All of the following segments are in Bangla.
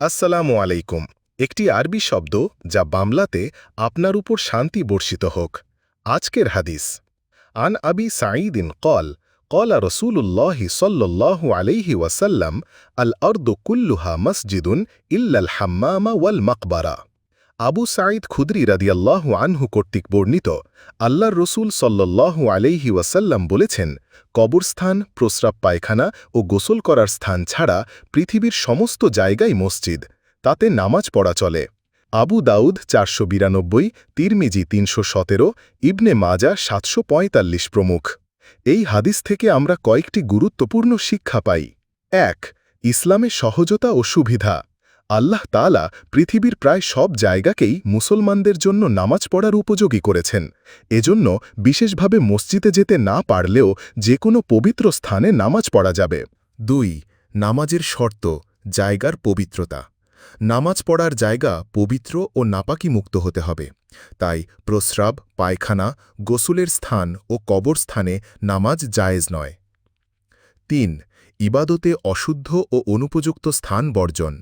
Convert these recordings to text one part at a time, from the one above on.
আসসালামু আলাইকুম। একটি আরবি শব্দ যা বামলাতে আপনার উপর শান্তি বর্ষিত হোক। আজকের হাদিস। আন আবি সাঈদিন কল কলা রসুল্লাহি সল্লাহ আলাইহি ওয়াসাল্লাম, আল অর্দ কুল্লুহা মসজিদুন ইল্লাল হাম্মামা ওয়াল মকবারা। আবু সাঈদ খুদরি রাদিয়াল্লাহু আনহু কর্তৃক বর্ণিত আল্লাহর রসুল সল্লাল্লাহু আলাইহি ওয়াসাল্লাম বলেছেন, কবরস্থান, প্রস্রাব পায়খানা ও গোসল করার স্থান ছাড়া পৃথিবীর সমস্ত জায়গাই মসজিদ, তাতে নামাজ পড়া চলে। আবু দাউদ চারশো বিরানব্বই, তিরমিজি তিনশো সতেরো, ইবনে মাজা সাতশো পঁয়তাল্লিশ প্রমুখ। এই হাদিস থেকে আমরা কয়েকটি গুরুত্বপূর্ণ শিক্ষা পাই। এক, ইসলামে সহজতা ও সুবিধা। আল্লাহ তালা পৃথিবীর প্রায় সব জায়গাকেই মুসলমানদের জন্য নামাজ পড়ার উপযোগী করেছেন। এজন্য বিশেষভাবে মসজিদে যেতে না পারলেও যে কোনো পবিত্র স্থানে নামাজ পড়া যাবে। দুই, নামাজের শর্ত, জায়গার পবিত্রতা। নামাজ পড়ার জায়গা পবিত্র ও নাপাকি মুক্ত হতে হবে। তাই প্রস্রাব, পায়খানা, গোসলের স্থান ও কবরস্থানে নামাজ জায়েজ নয়। তিন, ইবাদতে অশুদ্ধ ও অনুপযুক্ত স্থান বর্জন।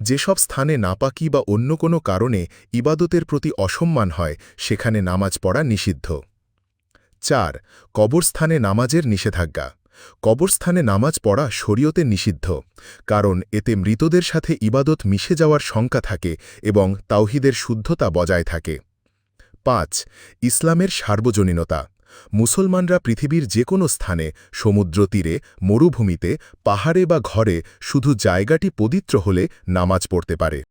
যেসব স্থানে নাপাকি বা অন্য কোনো কারণে ইবাদতের প্রতি অসম্মান হয়, সেখানে নামাজ পড়া নিষিদ্ধ। চার, কবরস্থানে নামাজের নিষেধাজ্ঞা। কবরস্থানে নামাজ পড়া শরীয়তে নিষিদ্ধ, কারণ এতে মৃতদের সাথে ইবাদত মিশে যাওয়ার শঙ্কা থাকে এবং তাওহিদের শুদ্ধতা বজায় থাকে। পাঁচ, ইসলামের সার্বজনীনতা। মুসলমানরা পৃথিবীর যে কোনো স্থানে সমুদ্র তীরে মরুভূমিতে, পাহাড়ে বা ঘরে শুধু জায়গাটি পবিত্র হলে নামাজ পড়তে পারে।